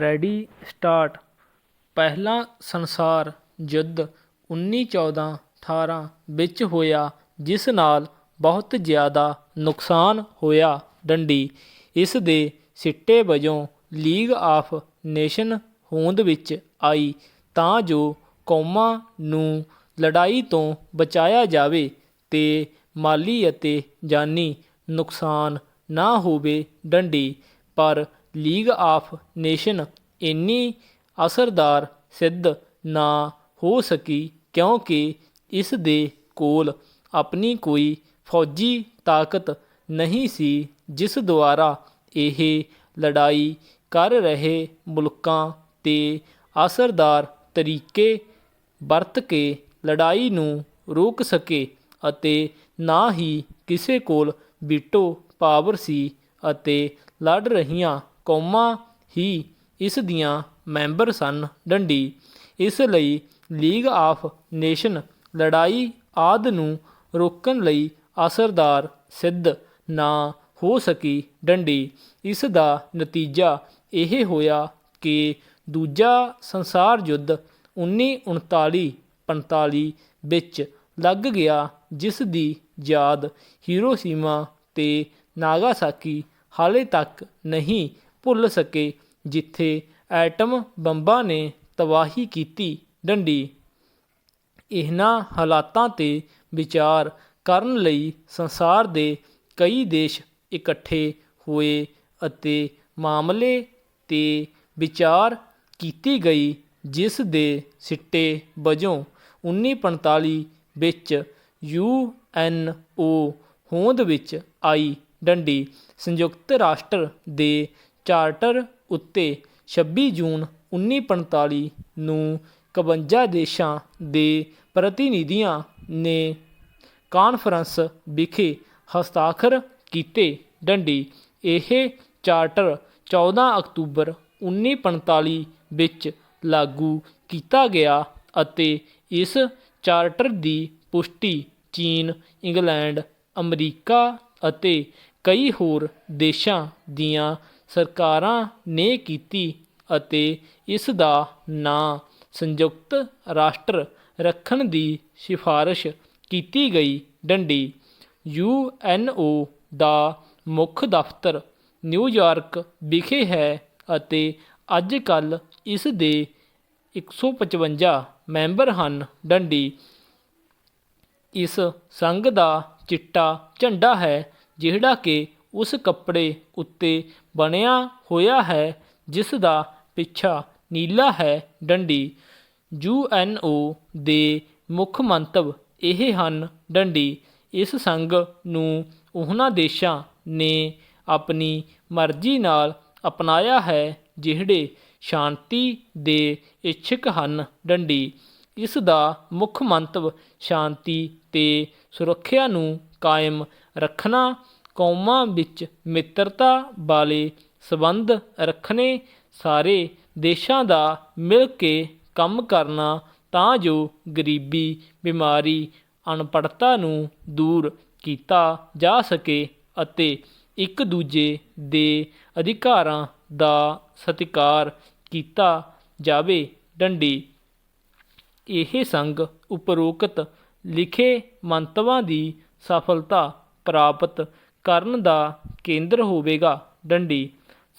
Ready, start. ਪਹਿਲਾ ਸੰਸਾਰ ਯੁੱਧ 1914-18 ਵਿੱਚ ਹੋਇਆ, ਜਿਸ ਨਾਲ ਬਹੁਤ ਜ਼ਿਆਦਾ ਨੁਕਸਾਨ ਹੋਇਆ ਡੰਡੀ। ਇਸ ਦੇ ਸਿੱਟੇ ਵਜੋਂ ਲੀਗ ਆਫ ਨੇਸ਼ਨ ਹੋਂਦ ਵਿੱਚ ਆਈ, ਤਾਂ ਜੋ ਕੌਮਾਂ ਨੂੰ ਲੜਾਈ ਤੋਂ ਬਚਾਇਆ ਜਾਵੇ ਤੇ ਮਾਲੀ ਅਤੇ ਜਾਨੀ ਨੁਕਸਾਨ ਨਾ ਹੋਵੇ ਡੰਡੀ। ਪਰ ਲੀਗ ਆਫ ਨੇਸ਼ਨ ਇੰਨੀ ਅਸਰਦਾਰ ਸਿੱਧ ਨਾ ਹੋ ਸਕੀ ਕਿਉਂਕਿ ਇਸ ਦੇ ਕੋਲ ਆਪਣੀ ਕੋਈ ਫੌਜੀ ਤਾਕਤ ਨਹੀਂ ਸੀ ਜਿਸ ਦੁਆਰਾ ਇਹ ਲੜਾਈ ਕਰ ਰਹੇ ਮੁਲਕਾਂ ਤੇ ਅਸਰਦਾਰ ਤਰੀਕੇ ਵਰਤ ਕੇ ਲੜਾਈ ਨੂੰ ਰੋਕ ਸਕੇ ਅਤੇ ਨਾ ਹੀ ਕਿਸੇ ਕੋਲ ਵੀਟੋ ਪਾਵਰ ਸੀ ਅਤੇ ਲੜ ਰਹੀਆਂ ਕੌਮਾਂ ਹੀ ਇਸ ਦੀਆਂ ਮੈਂਬਰ ਸਨ। ਡੰਡੀ ਇਸ ਲਈ ਲੀਗ ਆਫ ਨੇਸ਼ਨ ਲੜਾਈ ਆਦਿ ਨੂੰ ਰੋਕਣ ਲਈ ਅਸਰਦਾਰ ਸਿੱਧ ਨਾ ਹੋ ਸਕੀ। ਡੰਡੀ ਇਸ ਦਾ ਨਤੀਜਾ ਇਹ ਹੋਇਆ ਕਿ ਦੂਜਾ ਸੰਸਾਰ ਯੁੱਧ 1939-45 ਵਿੱਚ ਲੱਗ ਗਿਆ, ਜਿਸ ਦੀ ਯਾਦ ਹੀਰੋਸ਼ੀਮਾ ਤੇ ਨਾਗਾਸਾਕੀ ਹਾਲੇ ਤੱਕ ਨਹੀਂ ਭੁੱਲ ਸਕੇ, ਜਿੱਥੇ ਐਟਮ ਬੰਬਾਂ ਨੇ ਤਬਾਹੀ ਕੀਤੀ ਡੰਡੀ। ਇਹਨਾਂ ਹਾਲਾਤਾਂ ਤੇ ਵਿਚਾਰ ਕਰਨ ਲਈ ਸੰਸਾਰ ਦੇ ਕਈ ਦੇਸ਼ ਇਕੱਠੇ ਹੋਏ ਅਤੇ ਮਾਮਲੇ ਤੇ ਵਿਚਾਰ ਕੀਤੀ ਗਈ, ਜਿਸ ਦੇ ਸਿੱਟੇ ਵਜੋਂ 1945 ਵਿੱਚ ਯੂ ਐਨ ਓ ਹੋਂਦ ਵਿੱਚ ਆਈ ਡੰਡੀ। ਸੰਯੁਕਤ ਰਾਸ਼ਟਰ ਦੇ ਚਾਰਟਰ ਉੱਤੇ 26 ਜੂਨ 1945 ਨੂੰ 51 ਦੇਸ਼ਾਂ ਦੇ ਪ੍ਰਤੀਨਿਧੀਆਂ ਨੇ ਕਾਨਫਰੰਸ ਵਿਖੇ ਹਸਤਾਖਰ ਕੀਤੇ। ਡੰਡੀ, ਇਹ ਚਾਰਟਰ 14 ਅਕਤੂਬਰ 1945 ਵਿੱਚ ਲਾਗੂ ਕੀਤਾ ਗਿਆ ਅਤੇ ਇਸ ਚਾਰਟਰ ਦੀ ਪੁਸ਼ਟੀ ਚੀਨ, ਇੰਗਲੈਂਡ, ਅਮਰੀਕਾ ਅਤੇ ਕਈ ਹੋਰ ਦੇਸ਼ਾਂ ਦੀਆਂ ਸਰਕਾਰਾਂ ਨੇ ਕੀਤੀ ਅਤੇ ਇਸ ਦਾ ਨਾਂ ਸੰਯੁਕਤ ਰਾਸ਼ਟਰ ਰੱਖਣ ਦੀ ਸਿਫਾਰਸ਼ ਕੀਤੀ ਗਈ। ਡੰਡੀ ਯੂ ਐਨ ਓ ਦਾ ਮੁੱਖ ਦਫ਼ਤਰ ਨਿਊਯਾਰਕ ਵਿਖੇ ਹੈ ਅਤੇ ਅੱਜ ਕੱਲ੍ਹ ਇਸ ਦੇ 155 ਮੈਂਬਰ ਹਨ। ਡੰਡੀ, ਇਸ ਸੰਘ ਦਾ ਚਿੱਟਾ ਝੰਡਾ ਹੈ ਜਿਹੜਾ ਕਿ ਉਸ ਕੱਪੜੇ ਉੱਤੇ ਬਣਿਆ ਹੋਇਆ ਹੈ, ਜਿਸ ਦਾ ਪਿੱਛਾ ਨੀਲਾ ਹੈ, ਡੰਡੀ ਯੂ ਐਨ ਓ ਦੇ ਮੁੱਖ ਮੰਤਵ ਇਹ ਹਨ, ਡੰਡੀ, ਇਸ ਸੰਘ ਨੂੰ ਉਹਨਾਂ ਦੇਸ਼ਾਂ ਨੇ ਆਪਣੀ ਮਰਜ਼ੀ ਨਾਲ ਅਪਣਾਇਆ ਹੈ, ਜਿਹੜੇ ਸ਼ਾਂਤੀ ਦੇ ਇੱਛਕ ਹਨ, ਡੰਡੀ, ਇਸ ਦਾ ਮੁੱਖ ਮੰਤਵ ਸ਼ਾਂਤੀ ਤੇ ਸੁਰੱਖਿਆ ਨੂੰ ਕਾਇਮ ਰੱਖਣਾ ਕੌਮਾਂ ਵਿੱਚ ਮਿੱਤਰਤਾ ਵਾਲੇ ਸੰਬੰਧ ਰੱਖਣੇ, ਸਾਰੇ ਦੇਸ਼ਾਂ ਦਾ ਮਿਲ ਕੇ ਕੰਮ ਕਰਨਾ ਤਾਂ ਜੋ ਗਰੀਬੀ, ਬਿਮਾਰੀ, ਅਨਪੜ੍ਹਤਾ ਨੂੰ ਦੂਰ ਕੀਤਾ ਜਾ ਸਕੇ ਅਤੇ ਇੱਕ ਦੂਜੇ ਦੇ ਅਧਿਕਾਰਾਂ ਦਾ ਸਤਿਕਾਰ ਕੀਤਾ ਜਾਵੇ। ਡੰਡੀ। ਇਹ ਸੰਘ ਉਪਰੋਕਤ ਲਿਖੇ ਮੰਤਵਾਂ ਦੀ ਸਫਲਤਾ ਪ੍ਰਾਪਤ ਕਰਨ ਦਾ ਕੇਂਦਰ ਹੋਵੇਗਾ। ਡੰਡੀ,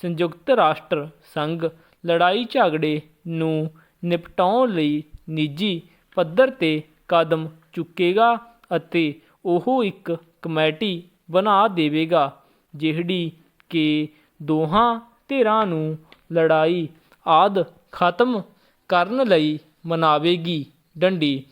ਸੰਯੁਕਤ ਰਾਸ਼ਟਰ ਸੰਘ, ਲੜਾਈ ਝਗੜੇ ਨੂੰ ਨਿਪਟਾਉਣ ਲਈ ਨਿੱਜੀ ਪੱਧਰ ਤੇ ਕਦਮ ਚੁੱਕੇਗਾ ਅਤੇ ਉਹ ਇੱਕ ਕਮੇਟੀ ਬਣਾ ਦੇਵੇਗਾ, ਜਿਹੜੀ ਕਿ ਦੋਹਾਂ ਧਿਰਾਂ ਨੂੰ ਲੜਾਈ ਆਦ ਖਤਮ ਕਰਨ ਲਈ ਮਨਾਵੇਗੀ। ਡੰਡੀ,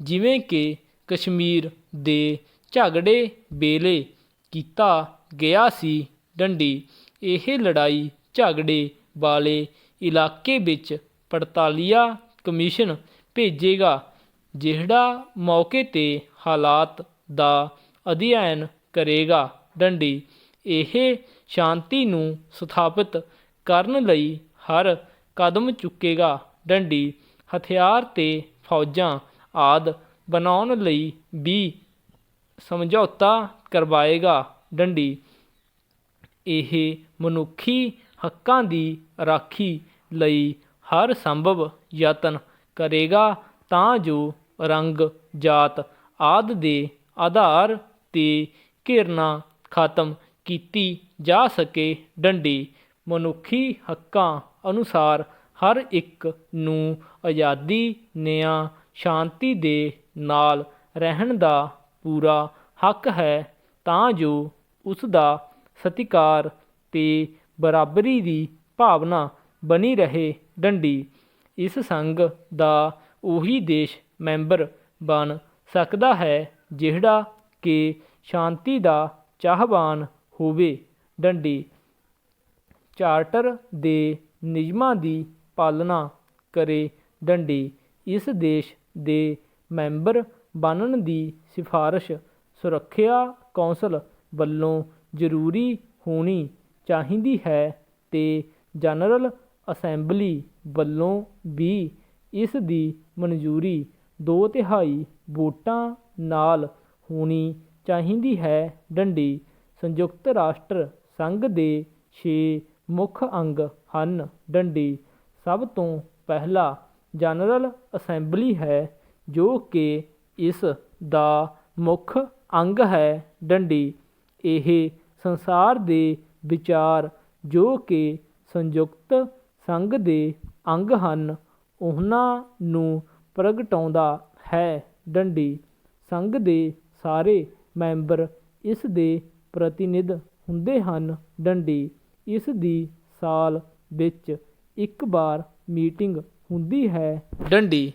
ਜਿਵੇਂ ਕਿ ਕਸ਼ਮੀਰ ਦੇ ਝਗੜੇ ਵੇਲੇ ਕੀਤਾ ਗਿਆ ਸੀ। ਡੰਡੀ, ਇਹ ਲੜਾਈ ਝਗੜੇ ਵਾਲੇ ਇਲਾਕੇ ਵਿੱਚ ਪੜਤਾਲੀਆ ਕਮਿਸ਼ਨ ਭੇਜੇਗਾ, ਜਿਹੜਾ ਮੌਕੇ ਤੇ ਹਾਲਾਤ ਦਾ ਅਧਿਐਨ ਕਰੇਗਾ। ਡੰਡੀ, ਇਹ ਸ਼ਾਂਤੀ ਨੂੰ ਸਥਾਪਿਤ ਕਰਨ ਲਈ ਹਰ ਕਦਮ ਚੁੱਕੇਗਾ। ਡੰਡੀ, ਹਥਿਆਰ ਤੇ ਫੌਜਾਂ ਆਦ ਬਣਾਉਣ ਲਈ ਵੀ ਸਮਝੌਤਾ ਕਰਵਾਏਗਾ ਡੰਡੀ। ਇਹ ਮਨੁੱਖੀ ਹੱਕਾਂ ਦੀ ਰਾਖੀ ਲਈ ਹਰ ਸੰਭਵ ਯਤਨ ਕਰੇਗਾ ਤਾਂ ਜੋ ਰੰਗ, ਜਾਤ ਆਦਿ ਦੇ ਆਧਾਰ ਤੇ ਘਿਰਨਾ ਖਤਮ ਕੀਤੀ ਜਾ ਸਕੇ। ਡੰਡੀ ਮਨੁੱਖੀ ਹੱਕਾਂ ਅਨੁਸਾਰ ਹਰ ਇੱਕ ਨੂੰ ਆਜ਼ਾਦੀ, ਨਿਆਂ, ਸ਼ਾਂਤੀ ਦੇ ਨਾਲ ਰਹਿਣ ਦਾ ਪੂਰਾ ਹੱਕ ਹੈ। ਤਾਂ ਜੋ ਉਸ ਦਾ ਸਤਿਕਾਰ ਤੇ ਬਰਾਬਰੀ ਦੀ ਭਾਵਨਾ ਬਣੀ ਰਹੇ ਡੰਡੀ। ਇਸ ਸੰਘ ਦਾ ਉਹੀ ਦੇਸ਼ ਮੈਂਬਰ ਬਣ ਸਕਦਾ ਹੈ ਜਿਹੜਾ ਕਿ ਸ਼ਾਂਤੀ ਦਾ ਚਾਹਵਾਨ ਹੋਵੇ। ਡੰਡੀ ਚਾਰਟਰ ਦੇ ਨਿਯਮਾਂ ਦੀ ਪਾਲਣਾ ਕਰੇ। ਡੰਡੀ ਇਸ ਦੇਸ਼ ਦੇ ਮੈਂਬਰ ਬਣਨ ਦੀ ਸਿਫਾਰਸ਼ ਸੁਰੱਖਿਆ ਕੌਂਸਲ ਵੱਲੋਂ ਜ਼ਰੂਰੀ ਹੋਣੀ ਚਾਹੀਦੀ ਹੈ ਤੇ ਜਨਰਲ ਅਸੈਂਬਲੀ ਵੱਲੋਂ ਵੀ ਇਸ ਦੀ ਮਨਜ਼ੂਰੀ ਦੋ ਤਿਹਾਈ ਵੋਟਾਂ ਨਾਲ ਹੋਣੀ ਚਾਹੀਦੀ ਹੈ। ਡੰਡੀ, ਸੰਯੁਕਤ ਰਾਸ਼ਟਰ ਸੰਘ ਦੇ 6 ਮੁੱਖ ਅੰਗ ਹਨ। ਡੰਡੀ, ਸਭ ਤੋਂ ਪਹਿਲਾ ਜਨਰਲ ਅਸੈਂਬਲੀ ਹੈ ਜੋ ਕਿ ਇਸ ਦਾ ਮੁੱਖ ਅੰਗ ਹੈ ਡੰਡੀ। ਇਹ ਸੰਸਾਰ ਦੇ ਵਿਚਾਰ ਜੋ ਕਿ ਸੰਯੁਕਤ ਸੰਘ ਦੇ ਅੰਗ ਹਨ, ਉਹਨਾਂ ਨੂੰ ਪ੍ਰਗਟਾਉਂਦਾ ਹੈ ਡੰਡੀ। ਸੰਘ ਦੇ ਸਾਰੇ ਮੈਂਬਰ ਇਸ ਦੇ ਪ੍ਰਤੀਨਿਧ ਹੁੰਦੇ ਹਨ ਡੰਡੀ। ਇਸ ਦੀ ਸਾਲ ਵਿੱਚ ਇੱਕ ਵਾਰ ਮੀਟਿੰਗ ਹੁੰਦੀ ਹੈ ਡੰਡੀ।